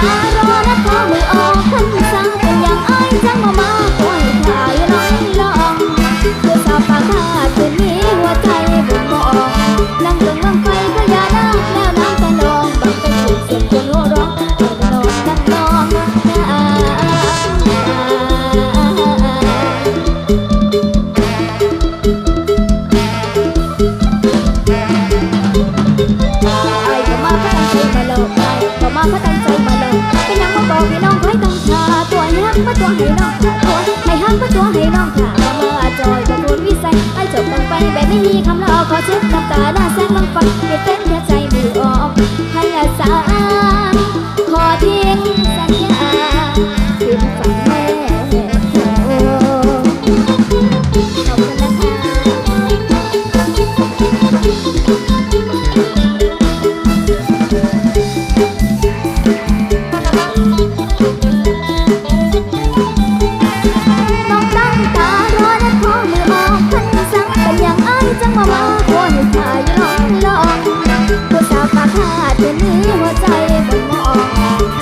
guitarra. าพระตั้งใจมาเลยเป็นยังมาบอกให้น้องให้ต้องชาตัวให้ห้มาตัวให้น้องตัวให้ห้ามมาตัวให้น้องค่ะมาจอยกับคุณวิสัยไอ้จบลงไปแบบไม่มีคำรอขอเช็ดน้ำตาหน้าแสงลังฟังเปลี่ยนเต้นแค่ ขาดจะหนีหัวใจบนมอง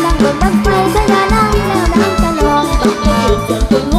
ลังบนบังไฟสยานั่งแล้วนั่งตะลองต้องไปเสียงคุณ